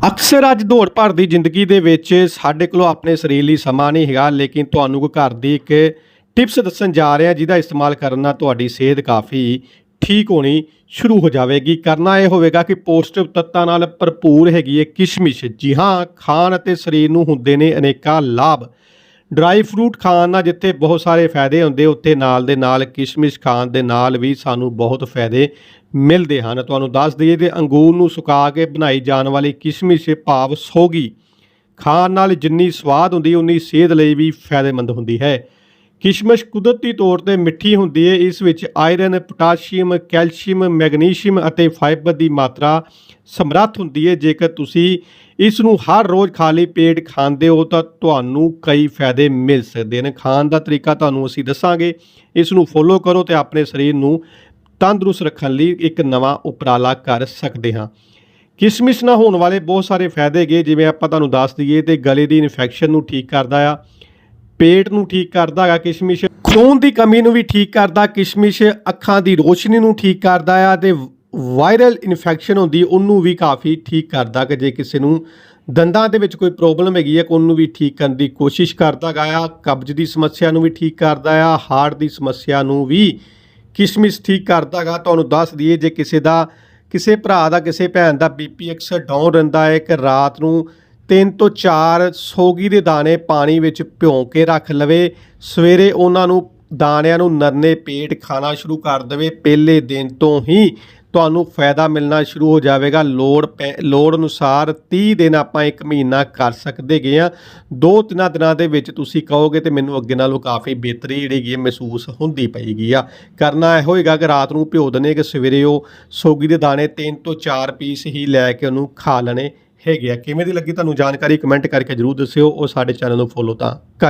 ਅਕਸਰ ਅੱਜ ਦੌੜ ਭਰ ਦੀ ਜ਼ਿੰਦਗੀ ਦੇ ਵਿੱਚ ਸਾਡੇ ਕੋਲ ਆਪਣੇ ਸਰੀਰ ਲਈ ਸਮਾਂ ਨਹੀਂ ਹੈਗਾ, ਲੇਕਿਨ ਤੁਹਾਨੂੰ ਕੋਈ ਘਰ ਦੀ ਇੱਕ ਟਿਪਸ ਦੱਸਣ ਜਾ ਰਿਹਾ ਜਿਹਦਾ ਇਸਤੇਮਾਲ ਕਰਨ ਨਾਲ ਤੁਹਾਡੀ ਸਿਹਤ ਕਾਫੀ ਠੀਕ ਹੋਣੀ ਸ਼ੁਰੂ ਹੋ ਜਾਵੇਗੀ। ਕਰਨਾ ਇਹ ਹੋਵੇਗਾ ਕਿ ਪੌਸ਼ਟਿਕ ਤੱਤਾਂ ਨਾਲ ਭਰਪੂਰ ਹੈਗੀ ਹੈ ਕਿਸ਼ਮਿਸ਼। ਜੀ ਹਾਂ, ਖਾਣ ਅਤੇ ਸਰੀਰ ਨੂੰ ਹੁੰਦੇ ਨੇ ਅਨੇਕਾਂ ਲਾਭ। ਡਰਾਈ ਫਰੂਟ ਖਾਣ ਨਾਲ ਜਿੱਥੇ ਬਹੁਤ ਸਾਰੇ ਫਾਇਦੇ ਹੁੰਦੇ, ਉੱਥੇ ਨਾਲ ਦੇ ਨਾਲ ਕਿਸ਼ਮਿਸ਼ ਖਾਣ ਦੇ ਨਾਲ ਵੀ ਸਾਨੂੰ ਬਹੁਤ ਫਾਇਦੇ ਮਿਲਦੇ ਹਨ। ਤੁਹਾਨੂੰ ਦੱਸ ਦਈਏ ਕਿ ਅੰਗੂਰ ਨੂੰ ਸੁਕਾ ਕੇ ਬਣਾਈ ਜਾਣ ਵਾਲੀ ਕਿਸ਼ਮਿਸ਼ ਭਾਵ ਸੋਗੀ ਖਾਣ ਨਾਲ ਜਿੰਨੀ ਸਵਾਦ ਹੁੰਦੀ, ਉਨੀ ਸਿਹਤ ਲਈ ਵੀ ਫਾਇਦੇਮੰਦ ਹੁੰਦੀ ਹੈ। ਕਿਸ਼ਮਿਸ਼ ਕੁਦਰਤੀ ਤੌਰ ਤੇ ਮਿੱਠੀ ਹੁੰਦੀ ਹੈ ਇਸ ਵਿੱਚ ਆਇਰਨ, ਪੋਟਾਸ਼ੀਅਮ, ਕੈਲਸ਼ੀਅਮ, ਮੈਗਨੀਸ਼ੀਅਮ ਅਤੇ ਫਾਈਬਰ ਦੀ ਮਾਤਰਾ ਸਮਰੱਥ ਹੁੰਦੀ ਹੈ ਜੇਕਰ ਤੁਸੀਂ ਇਸ ਨੂੰ ਹਰ ਰੋਜ਼ ਖਾਲੀ ਪੇਟ ਖਾਂਦੇ ਹੋ, ਤਾਂ ਤੁਹਾਨੂੰ ਕਈ ਫਾਇਦੇ ਮਿਲ ਸਕਦੇ ਨੇ। ਖਾਣ ਦਾ ਤਰੀਕਾ ਤੁਹਾਨੂੰ ਅਸੀਂ ਦੱਸਾਂਗੇ। ਇਸ ਨੂੰ ਫੋਲੋ ਕਰੋ ਤੇ ਆਪਣੇ ਸਰੀਰ ਨੂੰ ਤੰਦਰੁਸਤ ਰੱਖਣ ਲਈ ਇੱਕ ਨਵਾਂ ਉਪਰਾਲਾ ਕਰ ਸਕਦੇ ਹਾਂ। ਕਿਸ਼ਮਿਸ਼ ਨਾਲ ਹੋਣ ਵਾਲੇ ਬਹੁਤ ਸਾਰੇ ਫਾਇਦੇ ਗਏ ਜਿਵੇਂ ਆਪਾਂ ਤੁਹਾਨੂੰ ਦੱਸ ਦਈਏ ਤੇ ਗਲੇ ਦੀ ਇਨਫੈਕਸ਼ਨ ਨੂੰ ਠੀਕ ਕਰਦਾ ਆ। ਪੇਟ ਨੂੰ ਠੀਕ ਕਰਦਾ ਹੈਗਾ ਕਿਸ਼ਮਿਸ਼, ਖੂਨ ਦੀ ਕਮੀ ਨੂੰ ਵੀ ਠੀਕ ਕਰਦਾ, ਕਿਸ਼ਮਿਸ਼ ਅੱਖਾਂ ਦੀ ਰੋਸ਼ਨੀ ਨੂੰ ਠੀਕ ਕਰਦਾ ਆ ਤੇ ਵਾਇਰਲ ਇਨਫੈਕਸ਼ਨ ਹੁੰਦੀ ਉਹਨੂੰ ਵੀ ਕਾਫੀ ਠੀਕ ਕਰਦਾ ਕਿ ਜੇ ਕਿਸੇ ਨੂੰ ਦੰਦਾਂ ਦੇ ਵਿੱਚ ਕੋਈ ਪ੍ਰੋਬਲਮ ਹੈਗੀ ਹੈ ਕਿ ਉਹਨੂੰ ਵੀ ਠੀਕ ਕਰਨ ਦੀ ਕੋਸ਼ਿਸ਼ ਕਰਦਾ ਗਾ ਆ, ਕਬਜ਼ ਦੀ ਸਮੱਸਿਆ ਨੂੰ ਵੀ ਠੀਕ ਕਰਦਾ ਆ, ਹਾਰਟ ਦੀ ਸਮੱਸਿਆ ਨੂੰ ਵੀ ਕਿਸ਼ਮਿਸ਼ ਠੀਕ ਕਰਦਾ ਗਾ ਤੁਹਾਨੂੰ ਦੱਸ ਦਈਏ, ਜੇ ਕਿਸੇ ਦਾ, ਕਿਸੇ ਭਰਾ ਦਾ, ਕਿਸੇ ਭੈਣ ਦਾ ਬੀਪੀ ਅਕਸਰ ਡਾਊਨ ਰਹਿੰਦਾ ਹੈ ਕਿ ਰਾਤ ਨੂੰ ਤਿੰਨ ਤੋਂ ਚਾਰ ਸੋਗੀ ਦੇ ਦਾਣੇ ਪਾਣੀ ਵਿੱਚ ਭਿਉਂ ਕੇ ਰੱਖ ਲਵੇ। ਸਵੇਰੇ ਉਹਨਾਂ ਨੂੰ ਦਾਣਿਆਂ ਨੂੰ ਨਰਨੇ ਪੇਟ ਖਾਣਾ ਸ਼ੁਰੂ ਕਰ ਦੇਵੇ। ਪਹਿਲੇ ਦਿਨ ਤੋਂ ਹੀ ਤੁਹਾਨੂੰ ਫਾਇਦਾ ਮਿਲਣਾ ਸ਼ੁਰੂ ਹੋ ਜਾਵੇਗਾ। ਲੋੜ ਪੈ- ਲੋੜ ਅਨੁਸਾਰ 30 ਦਿਨ ਆਪਾਂ ਇੱਕ ਮਹੀਨਾ ਕਰ ਸਕਦੇ ਗਏ ਆ ਦੋ ਤਿੰਨਾਂ ਦਿਨਾਂ ਦੇ ਵਿੱਚ ਤੁਸੀਂ ਕਹੋਗੇ ਤੇ ਮੈਨੂੰ ਅੱਗੇ ਨਾਲੋਂ ਕਾਫੀ ਬਿਹਤਰੀ ਜਿਹੜੀ ਹੈਗੀ ਮਹਿਸੂਸ ਹੁੰਦੀ ਪਈਗੀ ਆ। ਕਰਨਾ ਇਹੋ ਹੋਏਗਾ ਕਿ ਰਾਤ ਨੂੰ ਭਿਓ ਦਨੇ ਕਿ ਸਵੇਰੇ ਉਹ ਸੋਗੀ ਦੇ ਦਾਣੇ ਤਿੰਨ ਤੋਂ ਚਾਰ ਪੀਸ ਹੀ ਲੈ ਕੇ ਉਹਨੂੰ ਖਾ ਲੈਣੇ। ਹੈਗੇ ਆ, ਕਿਵੇਂ ਦੀ ਲੱਗੀ? ਤੁਹਾਨੂੰ ਜਾਣਕਾਰੀ ਕਮੈਂਟ ਕਰਕੇ ਜਰੂਰ ਦੱਸਿਓ, ਉਹ ਸਾਡੇ ਚੈਨਲ ਨੂੰ ਫੋਲੋ ਤਾਂ ਕਰ